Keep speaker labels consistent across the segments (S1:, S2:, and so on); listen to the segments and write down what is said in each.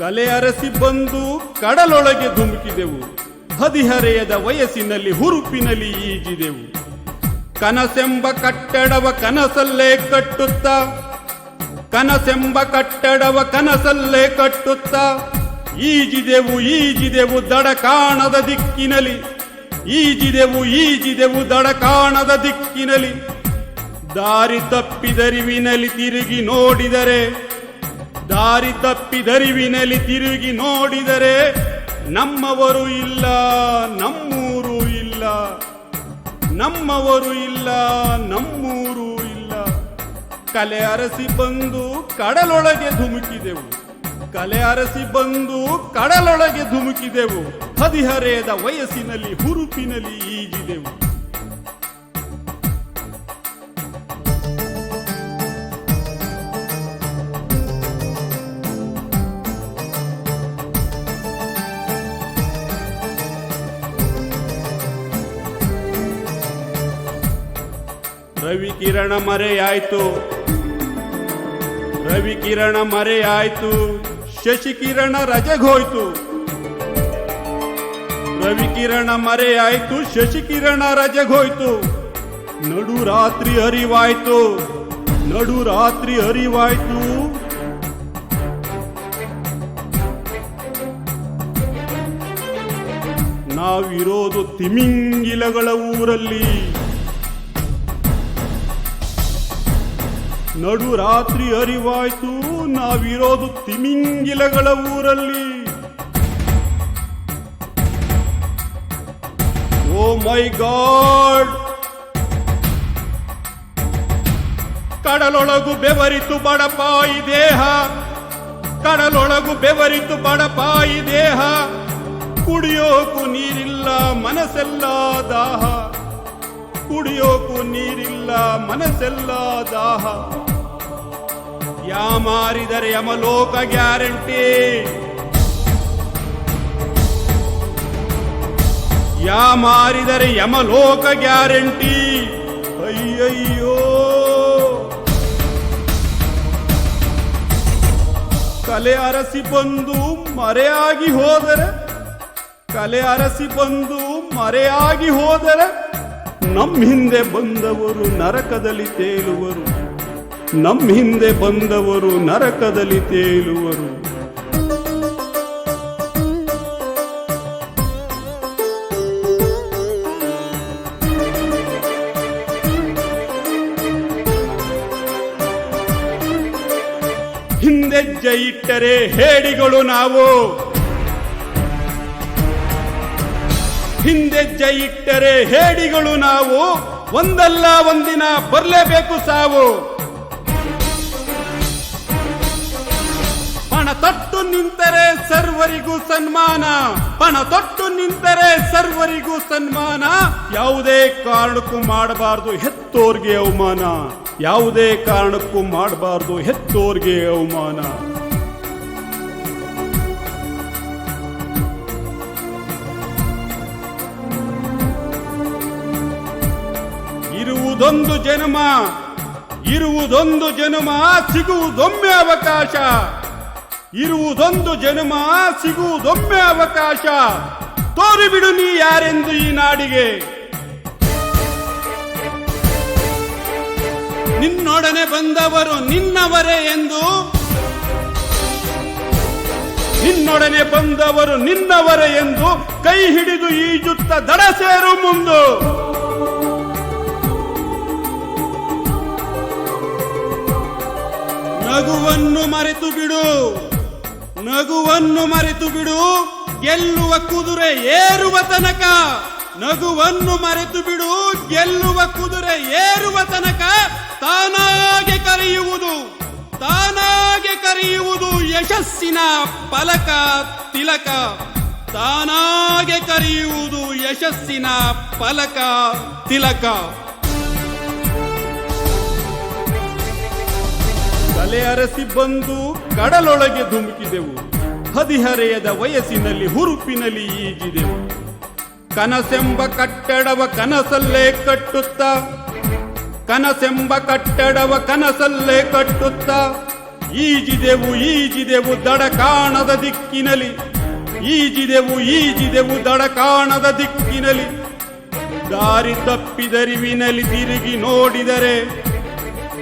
S1: ಕಲೆ ಅರಸಿ ಬಂದು ಕಡಲೊಳಗೆ ಧುಮುಕಿದೆವು. ಹದಿಹರೆಯದ ವಯಸ್ಸಿನಲ್ಲಿ ಹುರುಪಿನಲ್ಲಿ ಈಜಿದೆವು. ಕನಸೆಂಬ ಕಟ್ಟಡವ ಕನಸಲ್ಲೇ ಕಟ್ಟುತ್ತ. ಕನಸೆಂಬ ಕಟ್ಟಡವ ಕನಸಲ್ಲೇ ಕಟ್ಟುತ್ತಾ. ಈಜಿದೆವು ಈಜಿದೆವು ದಡ ಕಾಣದ ದಿಕ್ಕಿನಲ್ಲಿ. ಈಜಿದೆವು ಈಜಿದೆವು ದಡ ಕಾಣದ ದಿಕ್ಕಿನಲಿ ದಾರಿ ತಪ್ಪಿದರಿವಿನಲ್ಲಿ ತಿರುಗಿ ನೋಡಿದರೆ ದಾರಿ ತಪ್ಪಿದರಿವಿನಲ್ಲಿ ತಿರುಗಿ ನೋಡಿದರೆ ನಮ್ಮವರು ಇಲ್ಲ, ನಮ್ಮೂರು ಇಲ್ಲ, ನಮ್ಮವರು ಇಲ್ಲ, ನಮ್ಮೂರು ಇಲ್ಲ. ಕಲೆ ಅರಸಿ ಬಂದು ಕಡಲೊಳಗೆ ಧುಮುಕಿದೆವು. ಕಲೆ ಅರಸಿ ಬಂದು ಕಡಲೊಳಗೆ ಧುಮುಕಿದೆವು. ಹದಿಹರೆಯದ ವಯಸ್ಸಿನಲ್ಲಿ, ಹುರುಪಿನಲ್ಲಿ ಈಜಿದೆವು. ರವಿ ಕಿರಣ ಮರೆಯಾಯ್ತು. ರವಿ ಕಿರಣ ಮರೆಯಾಯ್ತು. ಶಶಿಕಿರಣ ರಜೆಗೋಯ್ತು. ರವಿ ಕಿರಣ ಮರೆಯಾಯ್ತು. ಶಶಿಕಿರಣ ರಜೆಗೋಯ್ತು. ನಡು ರಾತ್ರಿ ಹರಿವಾಯ್ತು. ನಡು ರಾತ್ರಿ ಹರಿವಾಯ್ತು. ನಾವಿರೋದು ತಿಮಿಂಗಿಲಗಳ ಊರಲ್ಲಿ. ನಡು ರಾತ್ರಿ ಅರಿವಾಯ್ತು, ನಾವಿರೋದು ತಿಮಿಂಗಿಲಗಳ ಊರಲ್ಲಿ. ಓ ಮೈ ಗಾಡ್! ಕಡಲೊಳಗು ಬೆವರಿತು ಬಡಪಾಯಿ ದೇಹ. ಕಡಲೊಳಗು ಬೆವರಿತು ಬಡಪಾಯಿ ದೇಹ. ಕುಡಿಯೋಕು ನೀರಿಲ್ಲ, ಮನಸ್ಸೆಲ್ಲ ದಾಹ. ಕುಡಿಯೋಕು ನೀರಿಲ್ಲ, ಮನಸ್ಸೆಲ್ಲ ದಾಹ. ಯಾಮಾರಿದರೆ ಯಮಲೋಕ ಗ್ಯಾರಂಟಿ? ಯಾ ಯಾಮಾರಿದರೆ ಯಮಲೋಕ ಗ್ಯಾರಂಟಿ? ಅಯ್ಯಯ್ಯೋ! ಕಲೆ ಅರಸಿ ಬಂದು ಮರೆಯಾಗಿ ಹೋದರೆ, ಕಲೆ ಅರಸಿ ಬಂದು ಮರೆಯಾಗಿ ಹೋದರೆ ನಮ್ಮ ಹಿಂದೆ ಬಂದವರು ನರಕದಲ್ಲಿ ತೇಲುವರು. ನಮ್ಮ ಹಿಂದೆ ಬಂದವರು ನರಕದಲ್ಲಿ ತೇಲುವರು. ಹಿಂದೆಜ್ಜೆ ಇಟ್ಟರೆ ಹೇಡಿಗಳು ನಾವು. ಹಿಂದೆಜ್ಜೆ ಇಟ್ಟರೆ ಹೇಡಿಗಳು ನಾವು. ಒಂದಲ್ಲ ಒಂದಿನ ಬರಲೇಬೇಕು ಸಾವು. ಪಣ ತೊಟ್ಟು ನಿಂತರೆ ಸರ್ವರಿಗೂ ಸನ್ಮಾನ. ಪಣ ತೊಟ್ಟು ನಿಂತರೆ ಸರ್ವರಿಗೂ ಸನ್ಮಾನ. ಯಾವುದೇ ಕಾರಣಕ್ಕೂ ಮಾಡಬಾರದು ಹೆತ್ತೋರ್ಗೆ ಅವಮಾನ. ಯಾವುದೇ ಕಾರಣಕ್ಕೂ ಮಾಡಬಾರದು ಹೆತ್ತೋರ್ಗೆ ಅವಮಾನ. ಇರುವುದೊಂದು ಜನ್ಮ. ಇರುವುದೊಂದು ಜನ್ಮ ಸಿಗುವುದೊಮ್ಮೆ ಅವಕಾಶ. ಇರುವುದೊಂದು ಜನ್ಮ, ಸಿಗುವುದೊಮ್ಮೆ ಅವಕಾಶ. ತೋರಿಬಿಡು ನೀ ಯಾರೆಂದು ಈ ನಾಡಿಗೆ. ನಿನ್ನೊಡನೆ ಬಂದವರು ನಿನ್ನವರೇ ಎಂದು. ನಿನ್ನೊಡನೆ ಬಂದವರು ನಿನ್ನವರೇ ಎಂದು ಕೈ ಹಿಡಿದು ಈಜುತ್ತ ದಡ ಸೇರು ಮುಂದು. ನಗುವನ್ನು ಮರೆತು ಬಿಡು. ನಗುವನ್ನು ಮರೆತು ಬಿಡು. ಗೆಲ್ಲುವ ಕುದುರೆ ಏರುವ ತನಕ. ನಗುವನ್ನು ಮರೆತು ಬಿಡು. ಗೆಲ್ಲುವ ಕುದುರೆ ಏರುವ ತನಕ. ತಾನಾಗೆ ಕರೆಯುವುದು. ತಾನಾಗೆ ಕರೆಯುವುದು ಯಶಸ್ಸಿನ ಫಲಕ ತಿಲಕ. ತಾನಾಗೆ ಕರೆಯುವುದು ಯಶಸ್ಸಿನ ಫಲಕ ತಿಲಕ. ತಲೆ ಅರಸಿ ಬಂದು ಕಡಲೊಳಗೆ ಧುಮುಕಿದೆವು. ಹದಿಹರೆಯದ ವಯಸ್ಸಿನಲ್ಲಿ ಹುರುಪಿನಲ್ಲಿ ಈಜಿದೆವು. ಕನಸೆಂಬ ಕಟ್ಟಡವ ಕನಸಲ್ಲೇ ಕಟ್ಟುತ್ತಾ. ಕನಸೆಂಬ ಕಟ್ಟಡವ ಕನಸಲ್ಲೇ ಕಟ್ಟುತ್ತ. ಈಜಿದೆವು ಈಜಿದೆವು ದಡ ಕಾಣದ ದಿಕ್ಕಿನಲಿ ಈಜಿದೆವು ಈಜಿದೆವು ದಡ ಕಾಣದ ದಿಕ್ಕಿನಲಿ ದಾರಿ ತಪ್ಪಿದರಿವಿನಲ್ಲಿ ತಿರುಗಿ ನೋಡಿದರೆ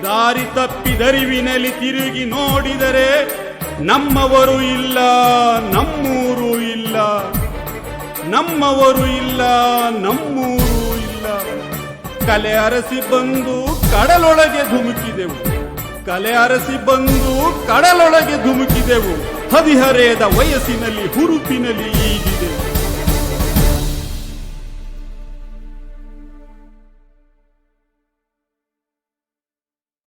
S1: ದಾರಿ ತಪ್ಪಿದರಿವಿನಲ್ಲಿ ತಿರುಗಿ ನೋಡಿದರೆ ನಮ್ಮವರು ಇಲ್ಲ, ನಮ್ಮೂರು ಇಲ್ಲ. ನಮ್ಮವರು ಇಲ್ಲ, ನಮ್ಮೂರು ಇಲ್ಲ. ಕಲೆ ಅರಸಿ ಬಂದು ಕಡಲೊಳಗೆ ಧುಮುಕಿದೆವು. ಕಲೆ ಅರಸಿ ಬಂದು ಕಡಲೊಳಗೆ ಧುಮುಕಿದೆವು. ಹದಿಹರೆಯದ ವಯಸ್ಸಿನಲ್ಲಿ, ಹುರುಪಿನಲ್ಲಿ ಈಜಿ